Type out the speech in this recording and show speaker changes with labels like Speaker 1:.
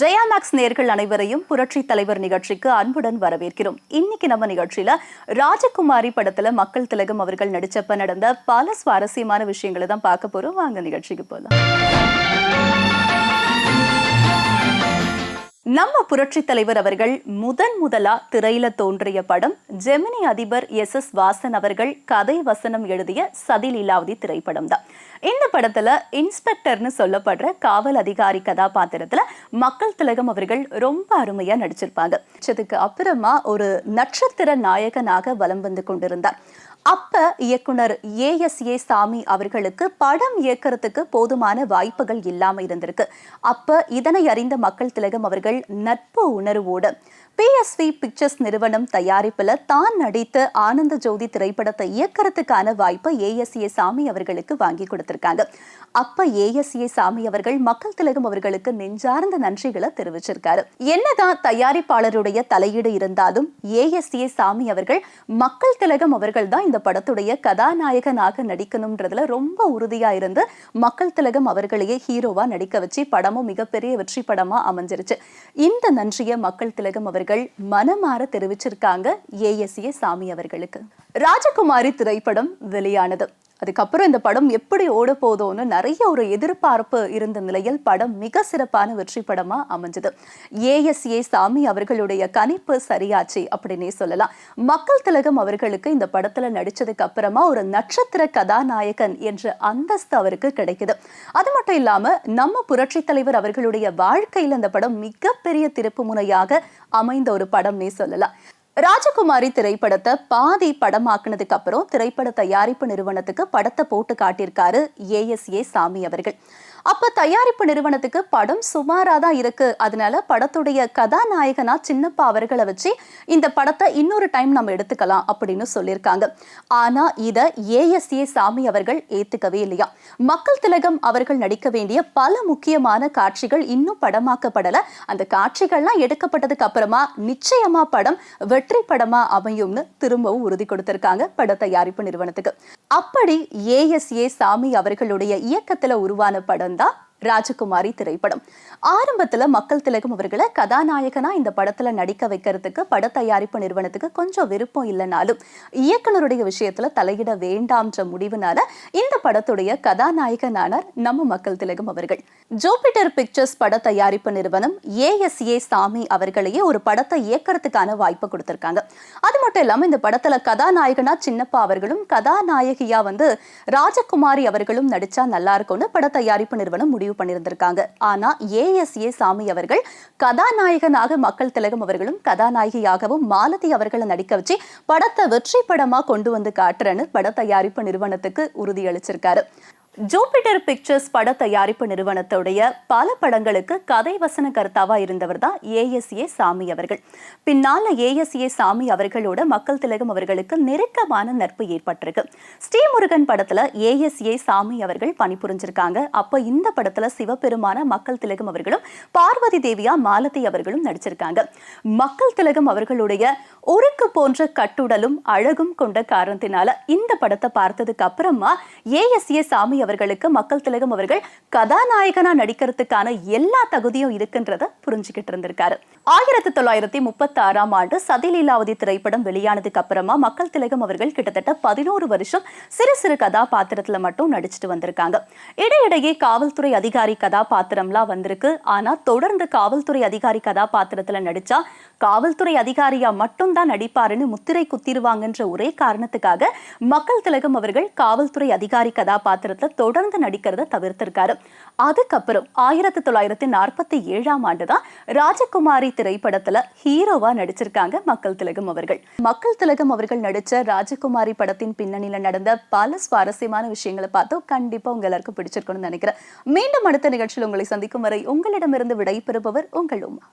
Speaker 1: Jaya maths நேர்கள் அனைவரையும் புரட்சி தலைவர் நிகழ்ச்சிக்கு அன்புடன் வரவேற்கிறோம். இன்னைக்கு நம்ம நிகழ்ச்சியில ராஜகுமாரி படத்துல மக்கள் திலகம் அவர்கள் நடிச்சப்ப நடந்த பல சுவாரஸ்யமான விஷயங்களை தான் பார்க்க போறோம். வாங்க நிகழ்ச்சிக்கு போலாம். நம்ம புரட்சி தலைவர் அவர்கள் முதன் முதலா திரையில தோன்றிய படம் ஜெமினி அதிபர் எஸ் எஸ் வாசன் அவர்கள் கதை வசனம் எழுதிய சதிலீலாவதி திரைப்படம் தான் இந்த படத்துல இன்ஸ்பெக்டர்னு சொல்லப்படுற காவல் அதிகாரி கதாபாத்திரத்துல மக்கள் திலகம் அவர்கள் ரொம்ப அருமையா நடிச்சிருப்பாங்க. இதுக்கு அப்புறமா ஒரு நட்சத்திர நாயகனாக வலம் வந்து கொண்டிருந்தார். அப்ப இயக்குனர் ஏஎஸ்ஏ சாமி அவர்களுக்கு படம் இயக்கிறதுக்கு போதுமான வாய்ப்புகள் இல்லாம இருந்திருக்கு. அப்ப இதனை அறிந்த மக்கள் திலகம் அவர்கள் நட்பு உணர்வோடு பிஎஸ்வி பிக்சர்ஸ் நிறுவனம் தயாரிப்புல தான் நடித்த ஆனந்த ஜோதி திரைப்படத்தை இயக்கிறதுக்கான வாய்ப்பை ஏ சாமி அவர்களுக்கு வாங்கி கொடுத்திருக்காங்க அப்ப ஏஎஸ்ஏ சாமி அவர்கள் மக்கள் திலகம் அவர்களுக்கு நெஞ்சார்ந்த நன்றிகளை தெரிவிச்சிருக்காரு. என்னதான் தயாரிப்பாளருடைய தலையீடு இருந்தாலும் ஏஎஸ்ஏ சாமி அவர்கள் மக்கள் திலகம் அவர்கள் தான் இந்த படத்துடைய கதாநாயகனாக நடிக்கணும்ன்றதுல ரொம்ப உறுதியா இருந்து மக்கள் திலகம் அவர்களையே ஹீரோவா நடிக்க வச்சு படமும் மிகப்பெரிய வெற்றி படமா அமைஞ்சிருச்சு. இந்த நன்றியை மக்கள் திலகம் அவர்கள் மனமாற தெரிவிச்சிருக்காங்க ஏஎஸ்ஏ சாமி அவர்களுக்கு. ராஜகுமாரி திரைப்படம் வெளியானது. அதுக்கப்புறம் இந்த படம் எப்படி ஓட போதோன்னு நிறைய ஒரு எதிர்பார்ப்பு இருந்த நிலையில் படம் மிக சிறப்பான வெற்றி படமா அமைஞ்சது. ஏஎஸ்ஏ சாமி அவர்களுடைய கணிப்பு சரியாச்சு அப்படின்னே சொல்லலாம். மக்கள் திலகம் அவர்களுக்கு இந்த படத்துல நடிச்சதுக்கு அப்புறமா ஒரு நட்சத்திர கதாநாயகன் என்ற அந்தஸ்து அவருக்கு கிடைக்குது. அது மட்டும் இல்லாம நம்ம புரட்சி தலைவர் அவர்களுடைய வாழ்க்கையில் இந்த படம் மிகப்பெரிய திருப்பு முனையாக அமைந்த ஒரு படம்னே சொல்லலாம். ராஜகுமாரி திரைப்படத்தை பாதி படமாக்குனதுக்கு அப்புறம் திரைப்பட தயாரிப்பு நிறுவனத்துக்கு படத்தை போட்டு காட்டியிருக்காரு ஏஎஸ்ஏ சாமி அவர்கள். அப்ப தயாரிப்பு நிறுவனத்துக்கு படம் சுமாரா தான் இருக்கு. அதனால படத்துடைய கதாநாயகனா சின்னப்பா அவர்களை வச்சு இந்த படத்தை இன்னொரு டைம் நம்ம எடுத்துக்கலாம் அப்படின்னு சொல்லியிருக்காங்க. ஆனா இத ஏஎஸ்ஏ சாமி அவர்கள் ஏத்துக்கவே இல்லையா? மக்கள் திலகம் அவர்கள் நடிக்க வேண்டிய பல முக்கியமான காட்சிகள் இன்னும் படமாக்கப்படல. அந்த காட்சிகள்லாம் எடுக்கப்பட்டதுக்கு அப்புறமா நிச்சயமா படம் வெற்றி படமா அமையும்னு திரும்பவும் உறுதி கொடுத்திருக்காங்க பட தயாரிப்பு நிறுவனத்துக்கு. அப்படி ஏஎஸ்ஏ சாமி அவர்களுடைய இயக்கத்தில் உருவான படம் தான் ராஜகுமாரி திரைப்படம். ஆரம்பத்துல மக்கள் திலகம் அவர்களை கதாநாயகனா இந்த படத்துல நடிக்க வைக்கிறதுக்கு பட தயாரிப்பு நிறுவனத்துக்கு கொஞ்சம் விருப்பம் இல்லைனாலும் இயக்குனருடைய விஷயத்துல தலையிட வேண்டாம்ன்ற முடிவுனால இந்த படத்துடைய கதாநாயகனானார் நம்ம மக்கள் திலகம் அவர்கள். ஜூபிட்டர் பிக்சர்ஸ் பட தயாரிப்பு நிறுவனம் ஏஎஸ்ஏ சாமி அவர்களையே ஒரு படத்தை இயக்கிறதுக்கான வாய்ப்பு கொடுத்திருக்காங்க. அது மட்டும் இல்லாம இந்த படத்துல கதாநாயகனா சின்னப்பா அவர்களும் கதாநாயகியா வந்து ராஜகுமாரி அவர்களும் நடிச்சா நல்லா இருக்கும்னு பட தயாரிப்பு நிறுவனம் முடிவு பண்ணியிருந்திருக்காங்க. ஆனா ஏஎஸ்ஏ சாமி அவர்கள் கதாநாயகனாக மக்கள் திலகம் அவர்களும் கதாநாயகியாகவும் மாலதி அவர்களை நடிக்க வச்சு படத்தை வெற்றி படமா கொண்டு வந்து காட்டுறேன்னு பட தயாரிப்பு நிறுவனத்துக்கு உறுதியளிச்சிருக்காரு. ஜூபிட்டர் பிக்சர்ஸ் பட தயாரிப்பு நிறுவனத்துடைய பல படங்களுக்கு கதை வசன கர்த்தாவா இருந்தவர் தான் ஏஎஸ்ஏ சாமி அவர்கள். பின்னால ஏஎஸ்ஏ சாமி அவர்களோட மக்கள் திலகம் அவர்களுக்கு நெருக்கமான நட்பு ஏற்பட்டிருக்கு. ஸ்ரீமுருகன் படத்துல ஏஎஸ்ஏ சாமி அவர்கள் பணிபுரிஞ்சிருக்காங்க. அப்ப இந்த படத்துல சிவபெருமான மக்கள் திலகம் அவர்களும் பார்வதி தேவியா மாலதி அவர்களும் நடிச்சிருக்காங்க. மக்கள் திலகம் அவர்களுடைய உருக்கு போன்ற கட்டுடலும் அழகும் கொண்ட காரணத்தினால இந்த படத்தை பார்த்ததுக்கு அப்புறமா ஏஎஸ்ஏ சாமி அவர்களுக்கு மக்கள் திலகம் அவர்கள் கதாநாயகனா நடிக்கிறதுக்கான எல்லா தகுதியும் இருக்குன்றத புரிஞ்சுக்கிட்டு இருந்திருக்காரு. ஆயிரத்தி தொள்ளாயிரத்தி முப்பத்தி ஆறாம் ஆண்டு சதிலீலாவதி திரைப்படம் வெளியானதுக்கு அப்புறமா மக்கள் திலகம் அவர்கள் கிட்டத்தட்ட பதினோரு வருஷம் சிறு சிறு கதாபாத்திரத்துல மட்டும் நடிச்சுட்டு வந்திருக்காங்க. இடையிடையே காவல்துறை அதிகாரி கதாபாத்திரம்லாம் வந்திருக்கு. ஆனா தொடர்ந்து காவல்துறை அதிகாரி கதாபாத்திரத்துல நடிச்சா காவல்துறை அதிகாரியா மட்டும்தான் நடிப்பாருன்னு முத்திரை குத்திருவாங்கன்ற ஒரே காரணத்துக்காக மக்கள் திலகம் அவர்கள் காவல்துறை அதிகாரி கதாபாத்திரத்துல தொடர்ந்து நடிக்கிறத தவிர்த்திருக்காரு. அதுக்கப்புறம் ஆயிரத்தி தொள்ளாயிரத்தி நாற்பத்தி ஏழாம் ஆண்டு தான் ராஜகுமாரி திரைப்படத்துல ஹீரோவா நடிச்சிருக்காங்க மக்கள் திலகம் அவர்கள். மக்கள் திலகம் அவர்கள் நடிச்ச ராஜகுமாரி படத்தின் பின்னணியில நடந்த பல சுவாரஸ்யமான விஷயங்களை பார்த்தோம் கண்டிப்பா உங்க எல்லாருக்கும் பிடிச்சிருக்கணும்னு நினைக்கிறேன். மீண்டும் அடுத்த நிகழ்ச்சியில் உங்களை சந்திக்கும் வரை உங்களிடமிருந்து விடைபெறுபவர் உங்கள் உமா.